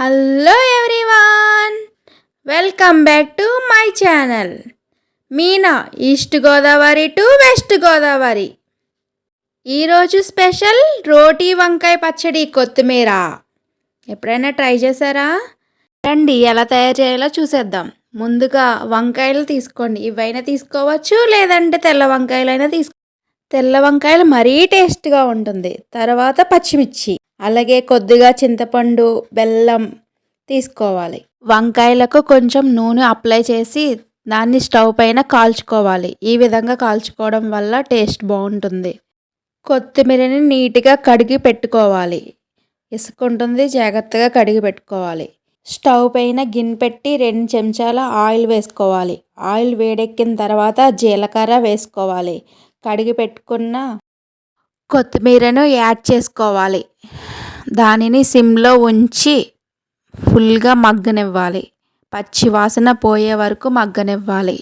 Hello everyone welcome back to my channel Meena east Godavari to west Godavari ఈరోజు special రోటీ వంకాయ పచ్చడి కొత్తిమీర. ఎప్పుడైనా ట్రై చేశారా? రండి ఎలా తయారు చేయాలో చూసేద్దాం. ముందుగా వంకాయలు తీసుకోండి. ఇవైనా తీసుకోవచ్చు లేదంటే తెల్ల వంకాయలైనా తీసుకో తెల్ల వంకాయలు మరీ టేస్ట్గా ఉంటుంది. తర్వాత పచ్చిమిర్చి. అలాగే కొద్దిగా చింతపండు బెల్లం తీసుకోవాలి. వంకాయలకు కొంచెం నూనె అప్లై చేసి దాన్ని స్టవ్ పైన కాల్చుకోవాలి. ఈ విధంగా కాల్చుకోవడం వల్ల టేస్ట్ బాగుంటుంది. కొత్తిమీరని నీట్గా కడిగి పెట్టుకోవాలి. ఇసుక ఉంటుంది జాగ్రత్తగా కడిగి పెట్టుకోవాలి. స్టవ్ పైన గిన్నె పెట్టి రెండు చెంచాల ఆయిల్ వేసుకోవాలి. ఆయిల్ వేడెక్కిన తర్వాత జీలకర్ర వేసుకోవాలి. కడిగి పెట్టుకున్న కొత్తిమీరను యాడ్ చేసుకోవాలి. దానిని సిమ్లో ఉంచి ఫుల్గా మగ్గనివ్వాలి. పచ్చి వాసన పోయే వరకు మగ్గనివ్వాలి.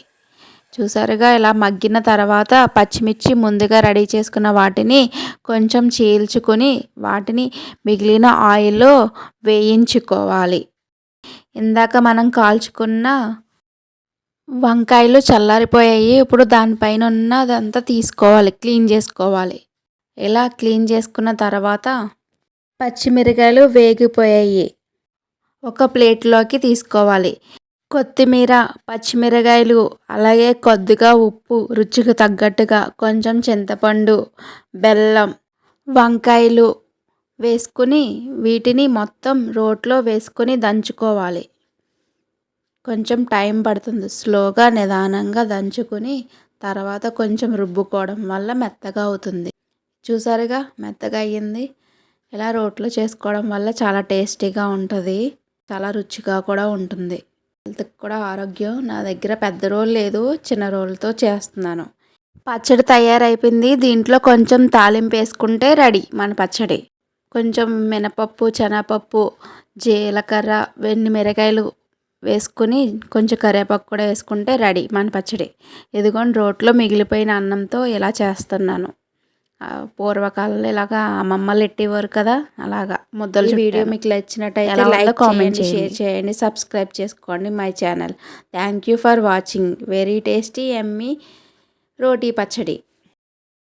చూసారుగా ఇలా మగ్గిన తర్వాత పచ్చిమిర్చి ముందుగా రెడీ చేసుకున్న వాటిని కొంచెం చీల్చుకొని వాటిని మిగిలిన ఆయిల్లో వేయించుకోవాలి. ఇందాక మనం కాల్చుకున్న వంకాయలు చల్లారిపోయాయి. ఇప్పుడు దానిపైన ఉన్నదంతా తీసుకోవాలి క్లీన్ చేసుకోవాలి. ఇలా క్లీన్ చేసుకున్న తర్వాత పచ్చిమిరకాయలు వేగిపోయాయి. ఒక ప్లేట్లోకి తీసుకోవాలి. కొత్తిమీర పచ్చిమిరకాయలు అలాగే కొద్దిగా ఉప్పు రుచికి తగ్గట్టుగా కొంచెం చింతపండు బెల్లం వంకాయలు వేసుకుని వీటిని మొత్తం రోట్లో వేసుకొని దంచుకోవాలి. కొంచెం టైం పడుతుంది. స్లోగా నిదానంగా దంచుకొని తర్వాత కొంచెం రుబ్బుకోవడం వల్ల మెత్తగా అవుతుంది. చూసారుగా? మెత్తగా అయ్యింది ఇలా రోట్లో చేసుకోవడం వల్ల చాలా టేస్టీగా ఉంటుంది చాలా రుచిగా కూడా ఉంటుంది. హెల్త్కి కూడా ఆరోగ్యం. నా దగ్గర పెద్ద రోల్ లేదు చిన్న రోల్తో చేస్తున్నాను. పచ్చడి తయారైపోయింది. దీంట్లో కొంచెం తాలింపు వేసుకుంటే రెడీ మన పచ్చడి. కొంచెం మినపప్పు శనగపప్పు జీలకర్ర వెన్ని మిరకాయలు వేసుకుని కొంచెం కరివేపాకు కూడా వేసుకుంటే రెడీ మన పచ్చడి. ఇదిగోండి రోట్లో మిగిలిపోయిన అన్నంతో ఇలా చేస్తున్నాను. పూర్వకాలంలో ఇలాగా అమ్మమ్మలు ఎట్టేవారు కదా అలాగా. ముద్దలు వీడియో మీకు నచ్చినట్టయితే లైక్ కామెంట్ షేర్ చేయండి సబ్స్క్రైబ్ చేసుకోండి my channel thank you for watching very tasty Emmy రోటీ పచ్చడి.